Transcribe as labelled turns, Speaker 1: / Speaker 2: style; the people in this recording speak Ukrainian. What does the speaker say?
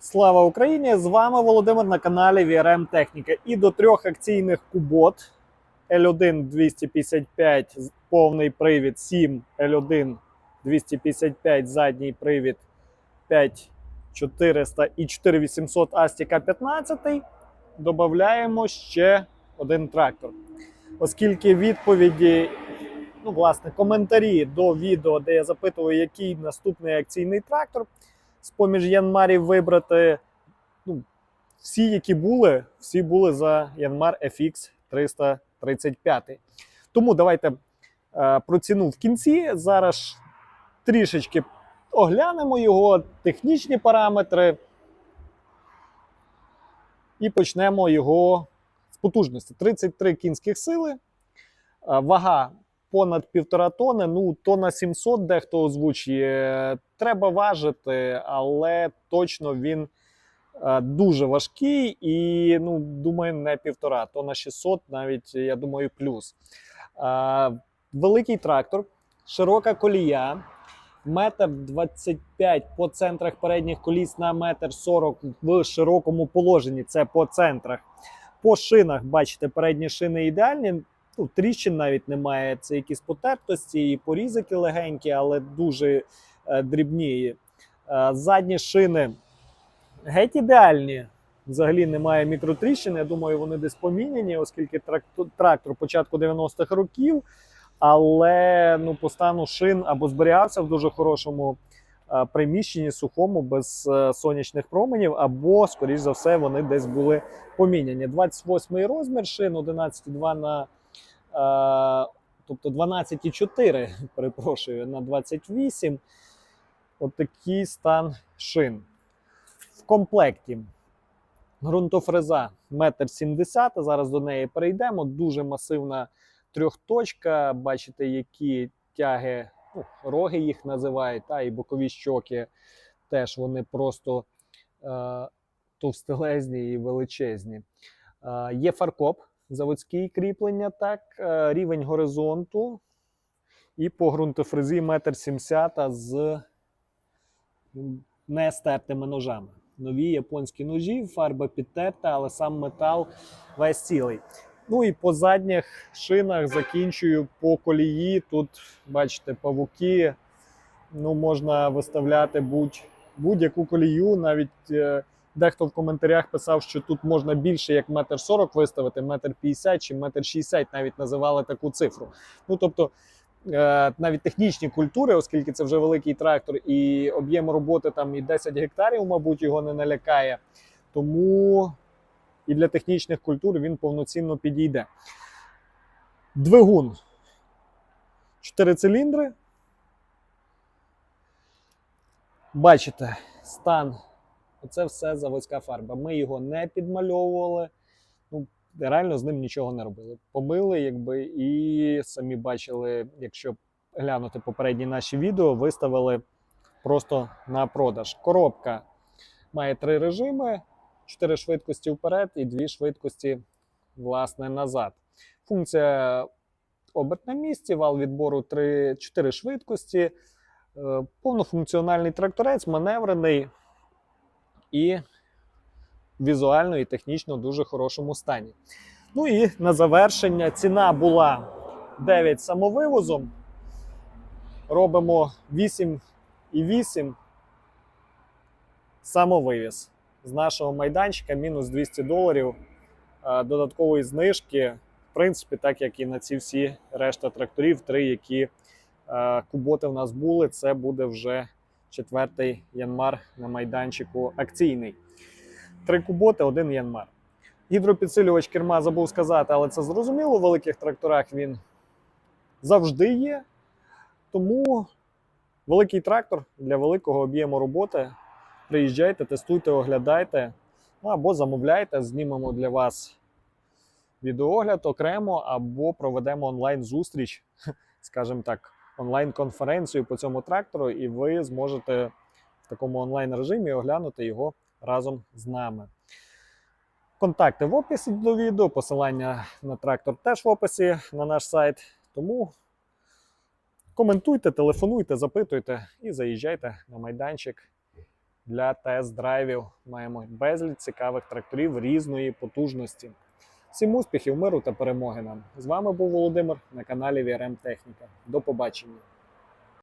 Speaker 1: Слава Україні! З вами Володимир на каналі VRM Техніка. І до трьох акційних кубот L1 255 повний привід 7, L1 255 задній привід 5400 і 4800 Астіка 15. Додаємо ще один трактор. Оскільки відповіді, ну, власне, коментарі до відео, де я запитую, який наступний акційний трактор з-поміж Янмарів вибрати. Ну, всі, які були, всі були за Янмар FX 335. Тому давайте е, про ціну в кінці. Зараз трішечки оглянемо його, технічні параметри. І почнемо його з потужності. 33 кінських сили, е, вага понад півтора тони, ну тонна 700 дехто озвучує. Треба важити, але точно він е, дуже важкий і, ну, думаю, не півтора, тонна 600, навіть я думаю, плюс. Е, великий трактор, широка колія. Метр 25 по центрах передніх коліс на метр 40 в широкому положенні. Це по центрах. По шинах, бачите, передні шини ідеальні. Ну, тріщин навіть немає. Це якісь потертості і порізики легенькі, але дуже е, дрібні. Е, задні шини геть ідеальні. Взагалі немає мікротріщин. Я думаю, вони десь поміняні, оскільки трактор, трактор початку 90-х років. Але ну, по стану шин або зберігався в дуже хорошому е, приміщенні, сухому, без е, сонячних променів, або, скоріш за все, вони десь були поміняні. 28 розмір шин, 11,2 на тобто 12,4, перепрошую, на 28. От такий стан шин. В комплекті ґрунтофреза 1,70 м. Зараз до неї перейдемо. Дуже масивна трьохточка. Бачите, які тяги, ну, роги їх називають, та, і бокові щоки теж вони просто е, товстелезні і величезні. Е, є фаркоп, заводські кріплення, так, е, рівень горизонту. І по ґрунтофрезі 1,70 м з м, не стертими ножами. Нові японські ножі, фарба підтерта, але сам метал весь цілий. Ну і по задніх шинах закінчую по колії. Тут, бачите, павуки. Ну, можна виставляти будь, будь-яку колію. Навіть е, дехто в коментарях писав, що тут можна більше як метр сорок виставити, метр п'ятдесят чи метр шістдесят навіть називали таку цифру. Ну тобто е, навіть технічні культури, оскільки це вже великий трактор, і об'єм роботи там і 10 гектарів, мабуть, його не налякає. Тому і для технічних культур він повноцінно підійде. Двигун. 4 циліндри. Бачите, стан. Оце все заводська фарба. Ми його не підмальовували. Ну, реально з ним нічого не робили. Помили, якби, і самі бачили, якщо глянути попередні наші відео, виставили просто на продаж. Коробка має три режими: 4 швидкості вперед і 2 швидкості, власне, назад. Функція оберт на місці, вал відбору 3, 4 швидкості, е, повнофункціональний тракторець, маневрений і візуально і технічно в дуже хорошому стані. Ну і на завершення ціна була 9 самовивозом. Робимо 8,8 самовивіз з нашого майданчика мінус 200 доларів е, додаткової знижки. В принципі, так як і на ці всі решта тракторів, три, які е, куботи в нас були, це буде вже четвертий янмар на майданчику акційний. Три куботи, один янмар. Гідропідсилювач керма забув сказати, але це зрозуміло. У великих тракторах він завжди є. Тому великий трактор для великого об'єму роботи. Приїжджайте, тестуйте, оглядайте, ну, або замовляйте, знімемо для вас відеогляд окремо, або проведемо онлайн-зустріч, скажімо так, онлайн-конференцію по цьому трактору, і ви зможете в такому онлайн-режимі оглянути його разом з нами. Контакти в описі до відео, посилання на трактор теж в описі на наш сайт. Тому коментуйте, телефонуйте, запитуйте і заїжджайте на майданчик для тест-драйвів. Маємо безліч цікавих тракторів різної потужності. Всім успіхів, миру та перемоги нам. З вами був Володимир на каналі VRM Техніка. До побачення.